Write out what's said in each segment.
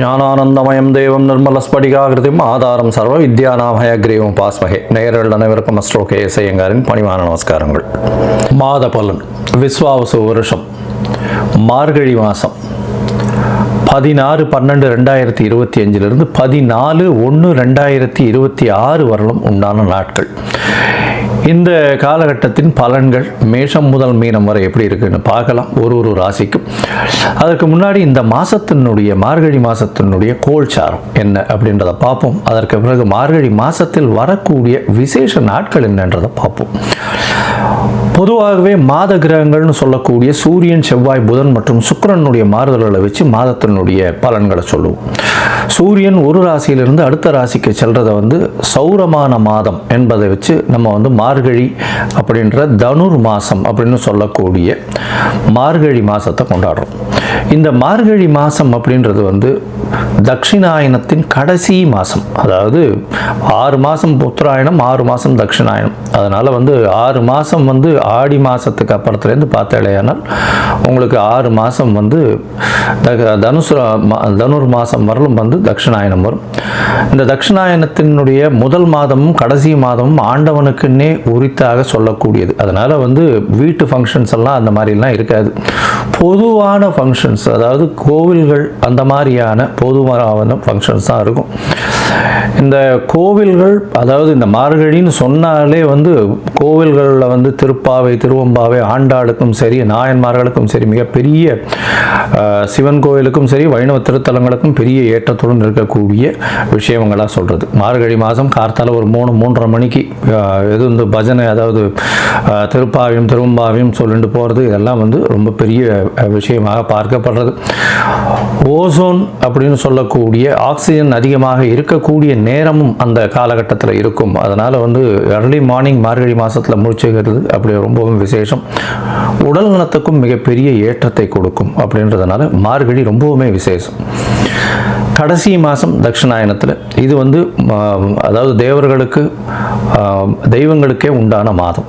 ஞானானந்தமயம் தேவம் நிர்மல ஸ்படிகாகிருதியும் ஆதாரம் சர்வ வித்யாநாமய கிரீவம் பாஸ்மகே. நேயர்கள் அனைவருக்கும் அஸ்ட்ரோ கே எஸ் ஐயங்காரின் பணிவான நமஸ்காரங்கள். மாத பலன் விஸ்வாவசு வருஷம் மார்கழி மாதம் பதினாறு பன்னெண்டு ரெண்டாயிரத்தி இருபத்தி அஞ்சிலிருந்து பதினாலு ஒன்று ரெண்டாயிரத்தி இருபத்தி ஆறு வரலும் உண்டான நாட்கள். இந்த காலகட்டத்தின் பலன்கள் மேஷம் முதல் மீனம் வரை எப்படி இருக்குன்னு பார்க்கலாம். ஒரு ஒரு ராசிக்கும். அதற்கு முன்னாடி இந்த மாசத்தினுடைய மார்கழி மாசத்தினுடைய கோல்சாரம் என்ன அப்படின்றத பார்ப்போம். அதற்கு பிறகு மார்கழி மாசத்தில் வரக்கூடிய விசேஷ நாட்கள் என்னன்றதை பார்ப்போம். பொதுவாகவே மாத கிரகங்கள்னு சொல்லக்கூடிய சூரியன் செவ்வாய் புதன் மற்றும் சுக்கிரனுடைய மாறுதல்களை வச்சு மாதத்தினுடைய பலன்களை சொல்லுவோம். சூரியன் ஒரு ராசியிலிருந்து அடுத்த ராசிக்கு செல்றதை வந்து சௌரமான மாதம் என்பதை வச்சு நம்ம வந்து மார்கழி அப்படின்ற தனுர் மாசம் அப்படின்னு சொல்லக்கூடிய மார்கழி மாசத்தை கொண்டாடுறோம். இந்த மார்கழி மாசம் அப்படின்றது வந்து தட்சிணாயனத்தின் கடைசி மாதம் அதாவது ஆறு மாதம் உத்தராயணம் ஆறு மாதம் தட்சிணாயனம் அதனால் வந்து ஆறு மாதம் வந்து ஆடி மாதத்துக்கு அப்புறத்துலேருந்து பார்த்தாலேயானால் உங்களுக்கு ஆறு மாதம் வந்து தனுசு தனுர் மாதம் வரலும் வந்து தட்சிணாயனம் வரும். இந்த தட்சிணாயனத்தினுடைய முதல் மாதமும் கடைசி மாதமும் ஆண்டவனுக்குன்னே உரித்தாக சொல்லக்கூடியது. அதனால் வந்து வீட்டு ஃபங்க்ஷன்ஸ் எல்லாம் அந்த மாதிரிலாம் இருக்காது. பொதுவான ஃபங்க்ஷன் ஃபங்க்ஷன்ஸ் அதாவது கோவில்கள் அந்த மாதிரியான பொதுவான ஃபங்க்ஷன்ஸ் தான் இருக்கும். இந்த கோவில்கள் அதாவது இந்த மார்கழின்னு சொன்னாலே வந்து கோவில்களில் வந்து திருப்பாவை திருவம்பாவை ஆண்டாளுக்கும் சரி நாயன்மார்களுக்கும் சரி மிகப்பெரிய சிவன் கோவிலுக்கும் சரி வைணவ திருத்தலங்களுக்கும் பெரிய ஏற்றத்துடன் இருக்கக்கூடிய விஷயங்களாக சொல்கிறது மார்கழி மாதம் கார்த்தால ஒரு மூணு மூன்றரை மணிக்கு எது வந்து பஜனை அதாவது திருப்பாவையும் திருவம்பாவையும் சொல்லிட்டு போகிறது இதெல்லாம் வந்து ரொம்ப பெரிய விஷயமாக பார்க்க பார்க்கப்படுறது ஓசோன் அப்படின்னு சொல்லக்கூடிய ஆக்சிஜன் அதிகமாக இருக்கக்கூடிய நேரமும் அந்த காலகட்டத்தில் இருக்கும். அதனால் வந்து ஏர்லி மார்னிங் மார்கழி மாதத்தில் முடிச்சுக்கிறது அப்படி ரொம்பவும் விசேஷம். உடல் நலத்துக்கும் மிகப்பெரிய ஏற்றத்தை கொடுக்கும் அப்படின்றதுனால மார்கழி ரொம்பவுமே விசேஷம். கடைசி மாதம் தட்சிணாயனத்தில் இது வந்து அதாவது தேவர்களுக்கு தெய்வங்களுக்கே உண்டான மாதம்.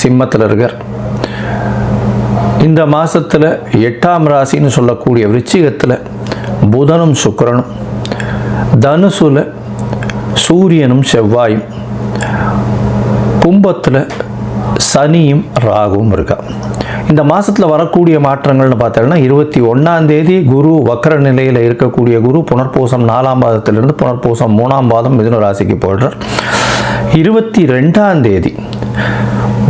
சிம்மத்தில் இருக்கார். இந்த மாதத்தில் எட்டாம் ராசின்னு சொல்லக்கூடிய விருச்சிகத்தில் புதனும் சுக்கரனும் தனுசுல சூரியனும் செவ்வாயும் கும்பத்தில் சனியும் ராகுவும் இருக்கா. இந்த மாதத்தில் வரக்கூடிய மாற்றங்கள்னு பார்த்தோம்னா இருபத்தி ஒன்றாம் தேதி குரு வக்கர நிலையில் இருக்கக்கூடிய குரு புனர்பூசம் நாலாம் பாதத்திலிருந்து புனர்பூசம் மூணாம் பாதம் மிதுன ராசிக்கு போடுறார் இருபத்தி ரெண்டாம் தேதி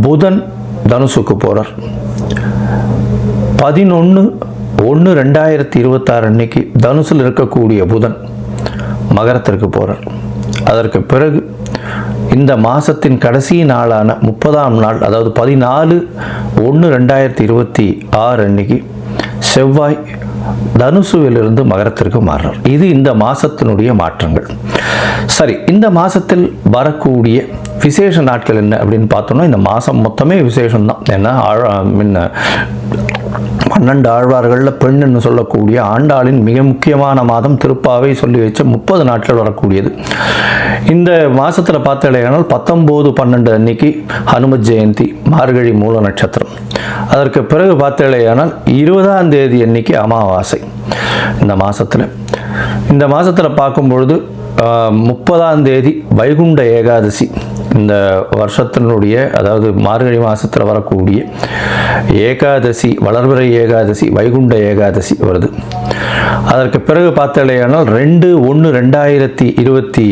புதன் தனுசுக்கு போகிறார் பதினொன்று ஒன்று ரெண்டாயிரத்தி இருபத்தாறு அன்னைக்கு தனுசில் இருக்கக்கூடிய புதன் மகரத்திற்கு போகிறார் அதற்கு பிறகு இந்த மாதத்தின் கடைசி நாளான முப்பதாம் நாள் அதாவது பதினாலு ஒன்று ரெண்டாயிரத்தி இருபத்தி ஆறு அன்னைக்கு செவ்வாய் தனுசுவிலிருந்து மகரத்திற்கு மாறுறார். இது இந்த மாதத்தினுடைய மாற்றங்கள். சரி இந்த மாதத்தில் வரக்கூடிய விசேஷ நாட்கள் என்ன அப்படின்னு பார்த்தோம்னா இந்த மாதம் மொத்தமே விசேஷம் தான் ஏன்னா ஆழ- முன்ன பன்னெண்டு ஆழ்வார்களில் பெண்ணுன்னு சொல்லக்கூடிய ஆண்டாளின் மிக முக்கியமான மாதம் திருப்பாவை சொல்லி வச்ச முப்பது நாட்கள் வரக்கூடியது. இந்த மாதத்தில் பார்த்தலையானால் பத்தொம்போது பன்னெண்டு அன்னைக்கு ஹனுமத் ஜெயந்தி மார்கழி மூல நட்சத்திரம். அதற்கு பிறகு பார்த்தலையானால் இருபதாம் தேதி அன்னைக்கு அமாவாசை. இந்த மாதத்தில் இந்த மாதத்தில் பார்க்கும்பொழுது முப்பதாம் தேதி வைகுண்ட ஏகாதசி. இந்த வருஷத்தினுடைய அதாவது மார்கழி மாதத்தில் வரக்கூடிய ஏகாதசி வளர்பிறை ஏகாதசி வைகுண்ட ஏகாதசி வருது. அதற்கு பிறகு பார்த்தாலேயானால் ரெண்டு ஒன்று ரெண்டாயிரத்தி இருபத்தி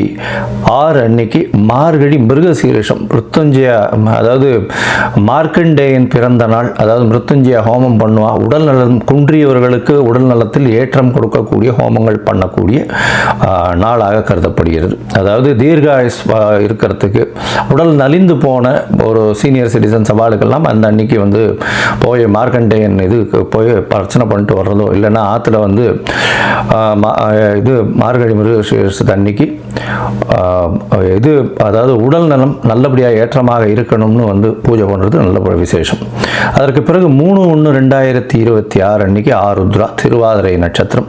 ஆறு அன்னைக்கு மார்கழி மிருகசீரிஷம் மிருத்துஞ்சய அதாவது மார்க்கண்டேயன் பிறந்த நாள் அதாவது மிருத்துஞ்சய ஹோமம் பண்ணுவா. உடல் நலம் குன்றியவர்களுக்கு உடல் நலத்தில் ஏற்றம் கொடுக்கக்கூடிய ஹோமங்கள் பண்ணக்கூடிய நாளாக கருதப்படுகிறது. அதாவது தீர்காயுஸ் இருக்கிறதுக்கு உடல் நலிந்து போன ஒரு சீனியர் சிட்டிசன் சவாலுக்கெல்லாம் அந்த அன்னைக்கு வந்து போய் மார்க்கண்டேயன் இதுக்கு போய் பிரச்சனை பண்ணிட்டு வர்றதோ இல்லைன்னா ஆற்றுல வந்து இது மார்கழி மிருகசீரிஷத்து அன்னைக்கு இது அதாவது உடல் நலம் நல்லபடியாக ஏற்றமாக இருக்கணும்னு வந்து பூஜை பண்ணுறது நல்ல விசேஷம். அதற்கு பிறகு மூணு ஒன்று ரெண்டாயிரத்தி இருபத்தி ஆறு அன்னைக்கு ஆருத்ரா திருவாதிரை நட்சத்திரம்.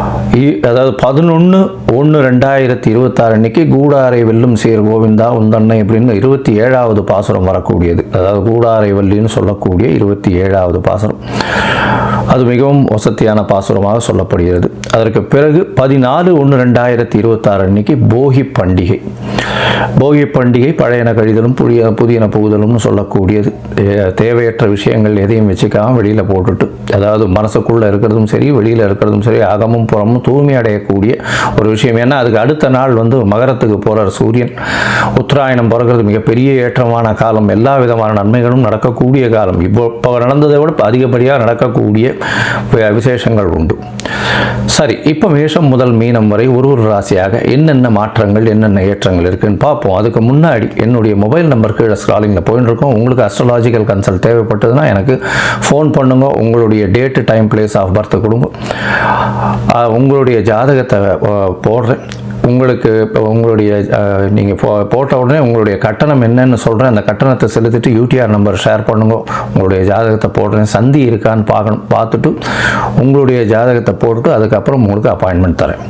அதாவது பதினொன்று ஒன்று ரெண்டாயிரத்தி இருபத்தாறு அன்னைக்கு கூடாரை வெல்லும் சீர் கோவிந்தா உந்தன்னை அப்படின்னு இருபத்தி ஏழாவது பாசுரம் வரக்கூடியது. அதாவது கூடாரை வள்ளின்னு சொல்லக்கூடிய இருபத்தி ஏழாவது பாசுரம். அது மிகவும் வசதியான பாசுரமாக சொல்லப்படுகிறது. அதற்கு பிறகு பதினாலு ஒன்று ரெண்டாயிரத்தி இருபத்தாறு அன்னைக்கு போகி பண்டிகை. போகி பண்டிகை பழையன கழிதலும் புதிய புதியன புகுதலும்னு சொல்லக்கூடியது. தேவையற்ற விஷயங்கள் எதையும் வச்சுக்காம வெளியில் போட்டுட்டு அதாவது மனசுக்குள்ளே இருக்கிறதும் சரி வெளியில் இருக்கிறதும் சரி அகமும் புறமும் தூய்மை அடையக்கூடிய ஒரு விஷயம். ஏன்னா அதுக்கு அடுத்த நாள் வந்து மகரத்துக்கு போகிறார் சூரியன். உத்தராயணம் பிறக்கிறது மிகப்பெரிய ஏற்றமான காலம். எல்லா விதமான நன்மைகளும் நடக்கக்கூடிய காலம். இப்போ இப்போ நடந்ததை விட அதிகப்படியாக நடக்கக்கூடிய விசேஷங்கள் உண்டு. சரி இப்போ மேஷம் முதல் மீனம் வரை ஒரு ஒரு ராசியாக என்னென்ன மாற்றங்கள் என்னென்ன ஏற்றங்கள் இருக்குன்னு பார்ப்போம். அதுக்கு முன்னாடி என்னுடைய மொபைல் நம்பர் கீழே ஸ்க்ராலிங்கில் போயின்னு இருக்கோம். உங்களுக்கு அஸ்ட்ராலாஜிக்கல் கன்சல்ட் தேவைப்பட்டதுன்னா எனக்கு ஃபோன் பண்ணுங்க. உங்களுடைய date time place of birth கொடுங்க. உங்கள் உங்களுடைய ஜாதகத்தை போடுறேன். உங்களுக்கு இப்போ உங்களுடைய நீங்கள் போ போட்ட உடனே உங்களுடைய கட்டணம் என்னன்னு சொல்கிறேன் அந்த கட்டணத்தை செலுத்திட்டு யூடிஆர் நம்பர் ஷேர் பண்ணுங்க. உங்களுடைய ஜாதகத்தை போடுறேன். சந்தி இருக்கான்னு பார்க்கணும் பார்த்துட்டு உங்களுடைய ஜாதகத்தை போட்டுட்டு அதுக்கப்புறம் உங்களுக்கு அப்பாயின்மெண்ட் தரேன்.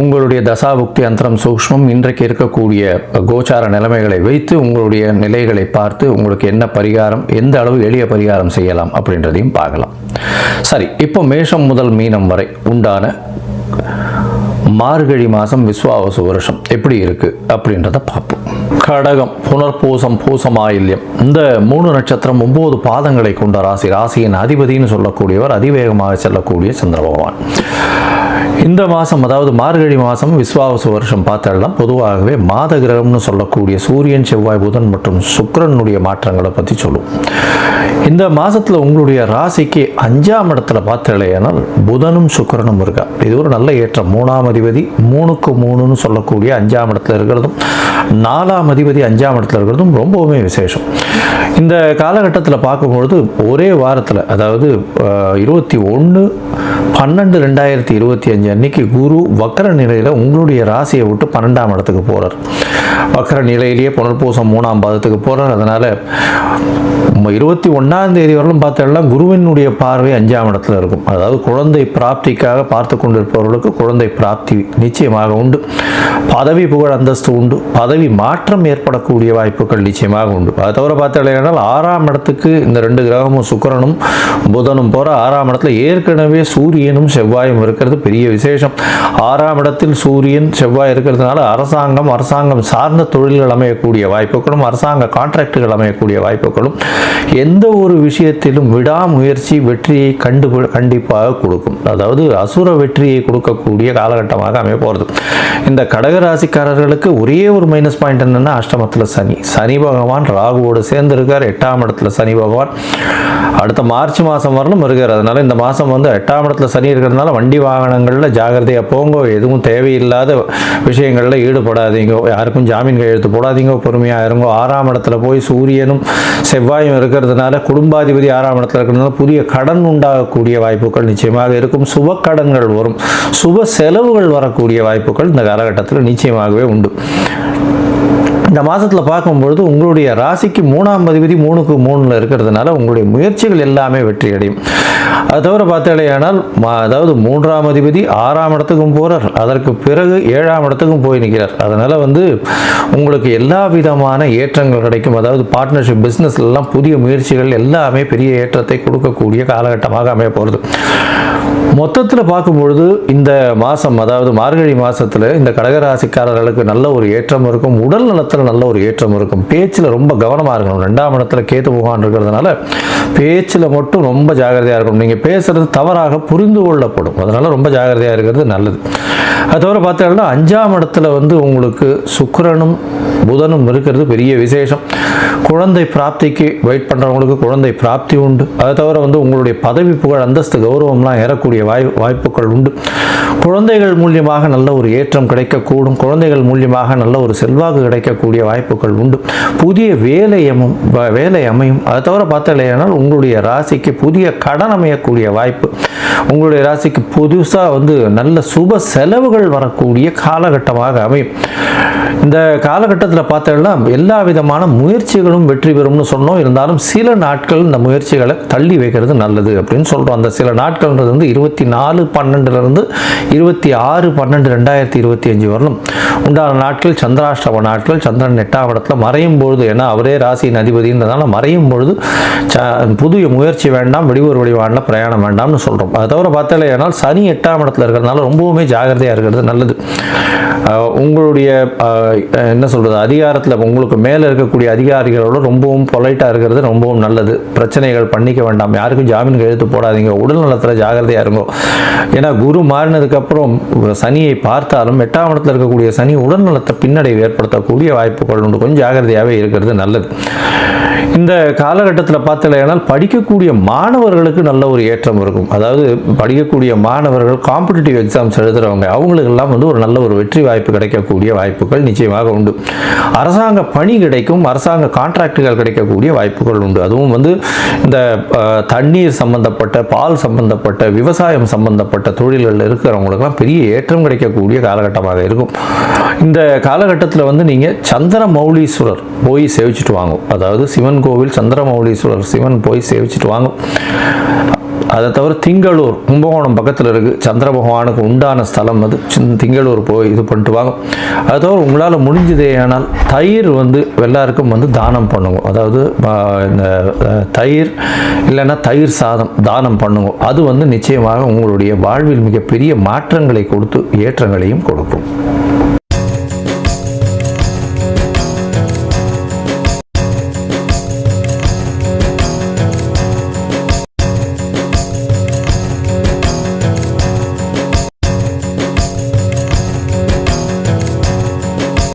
உங்களுடைய தசாபுக்தி அந்தரம் சூக்ஷ்மம் இன்றைக்கு இருக்கக்கூடிய கோச்சார நிலைமைகளை வைத்து உங்களுடைய நிலைகளை பார்த்து உங்களுக்கு என்ன பரிகாரம் எந்த அளவு எளிய பரிகாரம் செய்யலாம் அப்படின்றதையும் பார்க்கலாம். சரி இப்போ மேஷம் முதல் மீனம் வரை உண்டான மார்கழி மாதம் விஸ்வாவசு வருஷம் எப்படி இருக்கு அப்படின்றத பார்ப்போம். கடகம் புனர்பூசம் பூசமாயில்யம். இந்த மூணு நட்சத்திரம் ஒன்பது பாதங்களை கொண்ட ராசி. ராசியின் அதிபதின்னு சொல்லக்கூடியவர் அதிவேகமாக செல்லக்கூடிய சந்திர பகவான். இந்த மாதம் அதாவது மார்கழி மாதம் விஸ்வாவசு வருஷம் பார்த்தெல்லாம் பொதுவாகவே மாத கிரகம்னு சொல்லக்கூடிய சூரியன் செவ்வாய் புதன் மற்றும் சுக்கிரனுடைய மாற்றங்களை பற்றி சொல்லும். இந்த மாதத்தில் உங்களுடைய ராசிக்கு அஞ்சாம் இடத்துல பார்த்தலையானால் புதனும் சுக்கிரனும் இருக்கா? இது ஒரு நல்ல ஏற்றம். மூணாம் அதிபதி மூணுக்கு மூணுன்னு சொல்லக்கூடிய அஞ்சாம் இடத்துல இருக்கிறதும் நாலாம் அதிபதி அஞ்சாம் இடத்துல இருக்கிறதும் ரொம்பவுமே விசேஷம். இந்த காலகட்டத்தில் பார்க்கும்பொழுது ஒரே வாரத்தில் அதாவது இருபத்தி ஒன்று பன்னெண்டு ரெண்டாயிரத்தி இருபத்தி அஞ்சு அன்னைக்கு குரு வக்கர நிலையில் உங்களுடைய ராசியை விட்டு பன்னெண்டாம் இடத்துக்கு போகிறார் வக்கர நிலையிலேயே புனர்பூசம் மூணாம் பாதத்துக்கு போகிறார் அதனால் இருபத்தி ஒன்றாம் தேதி வரலும் பார்த்தோம்னா குருவினுடைய பார்வை அஞ்சாம் இடத்துல இருக்கும். அதாவது குழந்தை பிராப்திக்காக பார்த்து கொண்டிருப்பவர்களுக்கு குழந்தை பிராப்தி நிச்சயமாக உண்டு. பதவி புகழ் அந்தஸ்து உண்டு. பதவி மாற்றம் ஏற்படக்கூடிய வாய்ப்புகள் நிச்சயமாக உண்டு. அதை தவிர பார்த்தீங்கன்னா ஆறாம் இடத்துக்கு இந்த ரெண்டு கிரகமும் சுக்கரனும் புதனும் போகிற ஆறாம் இடத்துல ஏற்கனவே சூரியனும் செவ்வாயும் இருக்கிறது. பெரிய விசேஷம். ஆறாம் இடத்தில் சூரியன் செவ்வாய் இருக்கிறதுனால அரசாங்கம் அரசாங்கம் சார்ந்த தொழில்கள் அமையக்கூடிய வாய்ப்புகளும் அரசாங்க கான்ட்ராக்டுகள் அமையக்கூடிய வாய்ப்புகளும் எந்த ஒரு விஷயத்திலும் விடாமுயற்சி வெற்றியை கண்டு கண்டிப்பாக கொடுக்கும். அதாவது அசுர வெற்றியை கொடுக்கக்கூடிய காலகட்டமாக அமைய போகிறது இந்த கடகராசிக்காரர்களுக்கு ஒரே ஒரு மைனஸ் பாயிண்ட் என்னன்னா அஷ்டமத்தில் சனி. சனி பகவான் ராகுவோடு சேர்ந்து இருக்கார் எட்டாம் இடத்துல சனி பகவான். அடுத்த மார்ச் மாதம் வரலும் இருக்கார் அதனால இந்த மாதம் வந்து எட்டாம் இடத்துல இடத்துல சனி இருக்கிறதுனால வண்டி வாகனங்களில் ஜாகிரதையாக போங்க. எதுவும் தேவையில்லாத விஷயங்களில் ஈடுபடாதீங்க. யாருக்கும் ஜாமீன் கையெழுத்து போடாதீங்க. பொறுமையாக இருங்க. ஆறாம் இடத்துல போய் சூரியனும் செவ்வாயும் இருக்கிறதுனால குடும்பாதிபதி ஆறாம் இடத்துல இருக்கிறதுனால புதிய கடன் உண்டாகக்கூடிய வாய்ப்புகள் நிச்சயமாக இருக்கும். சுப கடன்கள் வரும். சுப செலவுகள் வரக்கூடிய வாய்ப்புகள் இந்த காலகட்டத்தில் நிச்சயமாகவே உண்டு. இந்த மாதத்தில் பார்க்கும்பொழுது உங்களுடைய ராசிக்கு மூணாம் அதிபதி மூணுக்கு மூணில் இருக்கிறதுனால உங்களுடைய முயற்சிகள் எல்லாமே வெற்றி அடையும் அது தவிர பார்த்தாலேயானால் மா- அதாவது மூன்றாம் அதிபதி ஆறாம் இடத்துக்கும் போகிறார் அதற்கு பிறகு ஏழாம் இடத்துக்கும் போய் நிற்கிறார். அதனால் வந்து உங்களுக்கு எல்லா விதமான ஏற்றங்கள் கிடைக்கும். அதாவது பார்ட்னர்ஷிப் பிஸ்னஸ்லாம் புதிய முயற்சிகள் எல்லாமே பெரிய ஏற்றத்தை கொடுக்கக்கூடிய காலகட்டமாக அமைய போகிறது மொத்தத்தில் பார்க்கும்பொழுது இந்த மாதம் அதாவது மார்கழி மாதத்தில் இந்த கடகராசிக்காரர்களுக்கு நல்ல ஒரு ஏற்றம் இருக்கும் உடல் நலத்தில் நல்ல ஒரு ஏற்றம் இருக்கும். பேச்சில் ரொம்ப கவனமாக இருக்கணும். ரெண்டாம் இடத்துல கேத்து புகான் இருக்கிறதுனால பேச்சில் மட்டும் ரொம்ப ஜாகிரதையாக இருக்கணும். நீங்கள் பேசுகிறது தவறாக புரிந்து கொள்ளப்படும். அதனால் ரொம்ப ஜாகிரதையாக இருக்கிறது நல்லது. அது தவிர பார்த்தீங்கன்னா அஞ்சாம் இடத்துல வந்து உங்களுக்கு சுக்கரனும் புதனும் இருக்கிறது பெரிய விசேஷம். குழந்தை பிராப்திக்கு வெயிட் பண்ணுறவங்களுக்கு குழந்தை பிராப்தி உண்டு. அதை தவிர வந்து உங்களுடைய பதவி புகழ் அந்தஸ்து கௌரவம்லாம் ஏறக்கூடிய வாய் வாய்ப்புகள் உண்டு. குழந்தைகள் மூலியமாக நல்ல ஒரு ஏற்றம் கிடைக்கக்கூடும். குழந்தைகள் மூலியமாக நல்ல ஒரு செல்வாக்கு கிடைக்கக்கூடிய வாய்ப்புகள் உண்டு. புதிய வேலையமும் வ- வேலை அமையும். அதை தவிர பார்த்தலையானால் உங்களுடைய ராசிக்கு புதிய கடன் அமையக்கூடிய வாய்ப்பு. உங்களுடைய ராசிக்கு புதுசாக வந்து நல்ல சுப செலவுகள் வரக்கூடிய காலகட்டமாக அமையும். இந்த காலகட்டத்தில் பார்த்தோம்னா எல்லா விதமான முயற்சிகளும் வெற்றி பெறும்னு சொன்னோம். இருந்தாலும் சில நாட்கள் இந்த முயற்சிகளை தள்ளி வைக்கிறது நல்லது அப்படின்னு சொல்கிறோம் அந்த சில நாட்கள்ன்றது வந்து இருபத்தி நாலு பன்னெண்டுலேருந்து இருபத்தி ஆறு பன்னெண்டு ரெண்டாயிரத்தி இருபத்தி அஞ்சு வரலும் உண்டான நாட்கள் சந்திராஷ்டம நாட்கள். சந்திரன் எட்டாம் இடத்துல மறையும் பொழுது ஏன்னா அவரே ராசியின் அதிபதின்றதால மறையும் பொழுது ச புதிய முயற்சி வேண்டாம் வெளியூர் வெளிவானில் பிரயாணம் வேண்டாம்னு சொல்கிறோம் அதை தவிர பார்த்தாலே ஆனால் சனி எட்டாம் இடத்துல இருக்கிறதுனால ரொம்பவுமே ஜாகிரதையாக இருக்கிறது நல்லது. உங்களுடைய என்ன சொல்கிறது அதிகாரத்தில் உங்களுக்கு மேலே இருக்கக்கூடிய அதிகாரிகளோட ரொம்பவும் பொலைட்டாக இருக்கிறது ரொம்பவும் நல்லது. பிரச்சனைகள் பண்ணிக்க வேண்டாம். யாருக்கும் ஜாமீன் கையெழுத்து போடாதீங்க. உடல் நலத்தில் ஜாகிரதையாக இருங்கோ. ஏன்னா குரு மாறினதுக்கப்புறம் சனியை பார்த்தாலும் எட்டாம் இடத்துல இருக்கக்கூடிய சனி உடல் நலத்தை பின்னடைவு ஏற்படுத்தக்கூடிய வாய்ப்புகள் உண்டு. கொஞ்சம் ஜாகிரதையாகவே இருக்கிறது நல்லது. இந்த காலகட்டத்தில் பார்த்தலையானால் படிக்கக்கூடிய மாணவர்களுக்கு நல்ல ஒரு ஏற்றம் இருக்கும். அதாவது படிக்கக்கூடிய மாணவர்கள் காம்படிட்டிவ் எக்ஸாம்ஸ் எழுதுறவங்க அவங்களுக்கெல்லாம் வந்து ஒரு நல்ல ஒரு வெற்றி வாய்ப்பு கிடைக்கக்கூடிய வாய்ப்புகள் நிச்சயமாக உண்டு. அரசாங்க பணி கிடைக்கும் அரசாங்க கான்ட்ராக்டுகள் கிடைக்கக்கூடிய வாய்ப்புகள் உண்டு. அதுவும் வந்து இந்த தண்ணீர் சம்பந்தப்பட்ட பால் சம்பந்தப்பட்ட விவசாயம் சம்பந்தப்பட்ட தொழில்களில் இருக்கிறவங்களுக்கெல்லாம் பெரிய ஏற்றம் கிடைக்கக்கூடிய காலகட்டமாக இருக்கும். இந்த காலகட்டத்தில் வந்து நீங்கள் சந்திர மௌலீஸ்வரர் போய் சேவிச்சுட்டு வாங்கும். அதாவது சிவன் கோவில் சந்திர மௌலீஸ்வரர் சிவன் போய் சேவிச்சுட்டு வாங்க அதை தவிர திங்களூர் கும்பகோணம் பக்கத்தில் இருக்குது சந்திர பகவானுக்கு உண்டான ஸ்தலம் அது. திங்களூர் போய் இது பண்ணிட்டு வாங்க. அதை தவிர உங்களால் முடிஞ்சதே ஆனால் தயிர் வந்து எல்லாருக்கும் வந்து தானம் பண்ணுங்க. அதாவது இந்த தயிர் இல்லைன்னா தயிர் சாதம் தானம் பண்ணுங்க. அது வந்து நிச்சயமாக உங்களுடைய வாழ்வில் மிகப்பெரிய மாற்றங்களை கொடுத்து ஏற்றங்களையும் கொடுக்கும்.